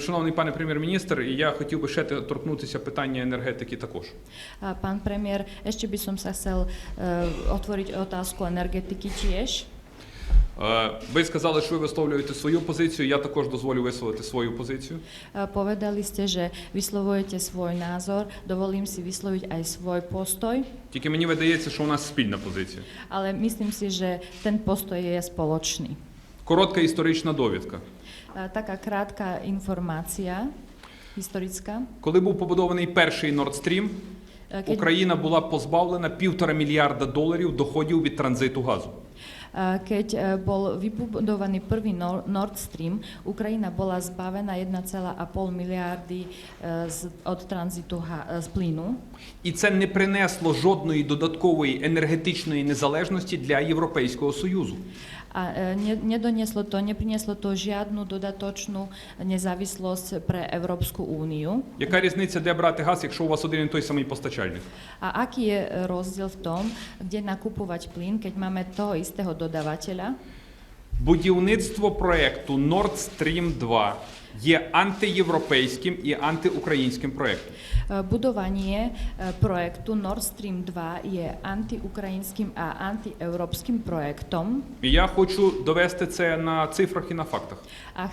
Шановний пане прем'єр-міністр, я хотів би ще торкнутися питання енергетики також. A pán premiér, ešte by som sa chcel uh, otvoriť otázku energetiky. Е, Ви сказали, що ви висловлюєте свою позицію. Я також дозволю висловити свою позицію. Povedali ste, že vyslovujete svoj názor, dovolím si vysloviť aj svoj postoj, Тільки мені видається, що у нас спільна позиція. ale myslím si, že ten postoj je spoločný. Коротка історична довідка. Uh, Taká krátka informácia historická. Коли був побудований перший Nord Stream, Uh, Україна була позбавлена півтора мільярда доларів доходів від транзиту газу. keď bol vybudovaný prvý Nor- Nord Stream, Ukrajina bola zbavená 1,5 miliardy od tranzitu uh, z plynu. І це не принесло жодної додаткової енергетичної незалежності для Європейського Союзу. A e, ne, nedonieslo to, neprinieslo to žiadnu dodatočnú nezávislosť pre Európsku úniu. Яка різниця, де брати газ, якщо у вас один і той самий постачальник? A aký je e, rozdiel v tom, kde nakupovať plyn, keď máme toho istého dodávateľa? Будівництво проекту Nord Stream 2 є антиєвропейським і антиукраїнським проектом. E, Budovanie e, projektu Nord Stream 2 je antiukrajinským a antieurópskym projektom І я хочу довести це на цифрах і на фактах.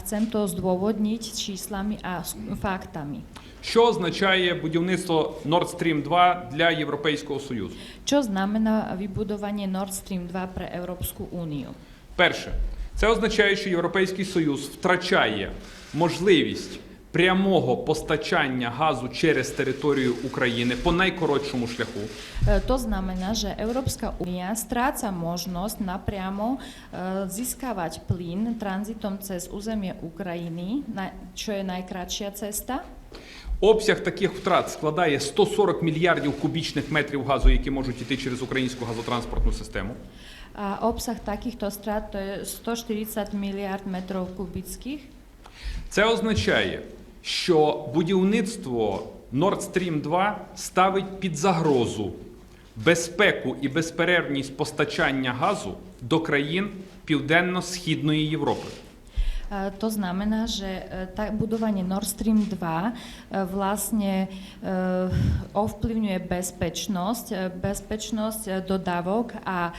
chcem to zdôvodniť číslami a s- faktami. Що означає будівництво Nord Stream 2 для Європейського Союзу? Čo znamená vybudovanie Nord Stream 2 pre Európsku úniu? Перше, це означає, що Європейський Союз втрачає можливість прямого постачання газу через територію України по найкоротшому шляху. To znamená, že Európska únia stráca možnosť napriamo získavať plyn tranzitom cez územie Ukrajiny, čo je najkratšia cesta. Обсяг таких втрат складає 140 мільярдів кубічних метрів газу, які можуть йти через українську газотранспортну систему. A obsah takýchto strát to je 140 мільярд метрів кубічних. Це означає, що будівництво Nord Stream 2 ставить під загрозу безпеку і безперервність постачання газу до країн Південно-Східної Європи. E, To znamená, že e, tá, budovanie Nord Stream 2 e, vlastne e, ovplyvňuje bezpečnosť, e, bezpečnosť e, dodávok a e,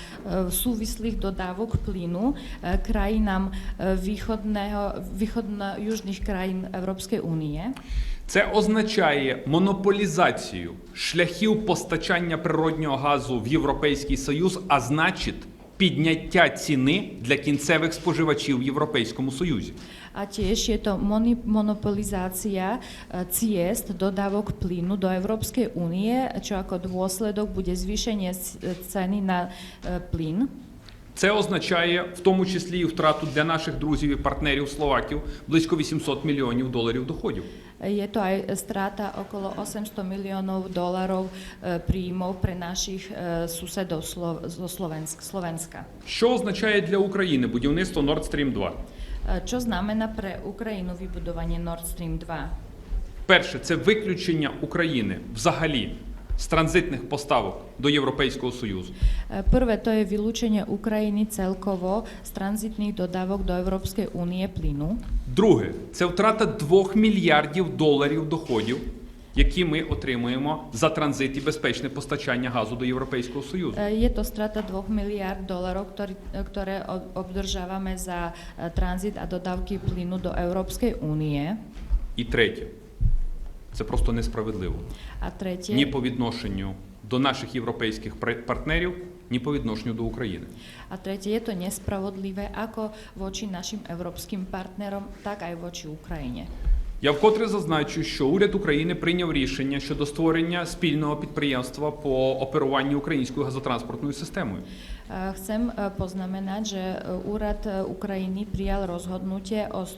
súvislých dodávok plynu e, krajinám e, východného, východno-južných krajín Európskej únie. Це означає монополізацію шляхів постачання природнього газу в Європейський Союз, а значить підняття ціни для кінцевих споживачів в Європейському Союзі. A tiež je to moni- monopolizácia e, ciest dodávok plynu do Európskej únie, čo ako dôsledok bude zvýšenie c- Це означає в тому числі і втрату для наших друзів і партнерів словаків близько 800 мільйонів доларів доходів. Je to aj strata okolo 800 miliónov dolarov e, príjmov pre našich susedov zo Slovenska. Що означає для України будівництво Nord Stream 2? E, Čo znamená pre Ukrajinu vybudovanie Nord Stream 2? Перше, це виключення України взагалі з транзитних поставок до Європейського Союзу. E, Prvé to je vylúčenie Ukrajiny celkovo z tranzitných dodávok do Európskej únie plynu. Друге, це втрата 2 мільярдів доларів доходів, які ми отримуємо за транзит і безпечне постачання газу до Європейського Союзу. E, Je to strata 2 miliard dolarov, ktorý, e, ktoré o- obdržávame za e, tranzit a dodávky plynu do Európskej únie. І третє, це просто несправедливо. A tretie, Ні по відношенню до наших європейських пар- партнерів, ні по відношенню до України. a tretie, je to nespravodlivé ako voči našim európskym partnerom, tak aj voči Ukrajine. Я вкотре зазначу, що уряд України прийняв рішення щодо створення спільного підприємства по оперуванню українською газотранспортною системою. E, Chcem e, poznamenať, že e, úrad e, Ukrajiny prijal rozhodnutie o, e,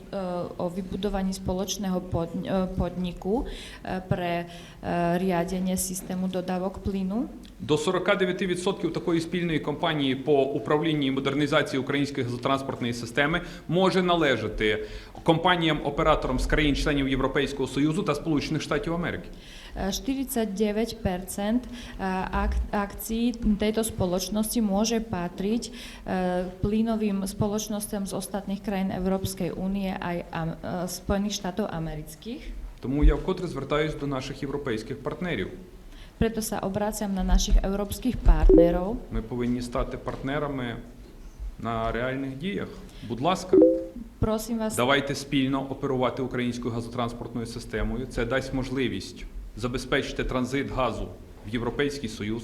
o vybudovaní spoločného pod- podniku pre riadenie systému dodávok plynu. До 49% такої спільної компанії по управлінні і модернізації української газотранспортної системи може належати компаніям-операторам з країн-членів Європейського Союзу та Сполучених Штатів Америки. Е, 49 ak- akcií tejto spoločnosti môže patriť e, plynovým spoločnosťam z ostatných krajín Európskej únie aj e, Spojených štátov amerických. Тому я вкотре звертаюся до наших європейських партнерів. Preto sa obráciam na našich európskych partnerov. Ми повинні стати партнерами на реальних діях. Будь ласка, Prosím vás, давайте спільно оперувати українською газотранспортною системою. Це дасть можливість забезпечити транзит газу в Європейський Союз.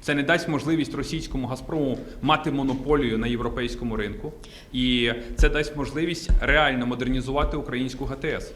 Це не дасть можливість російському Газпрому мати монополію на європейському ринку, і це дасть можливість реально модернізувати українську ГТС.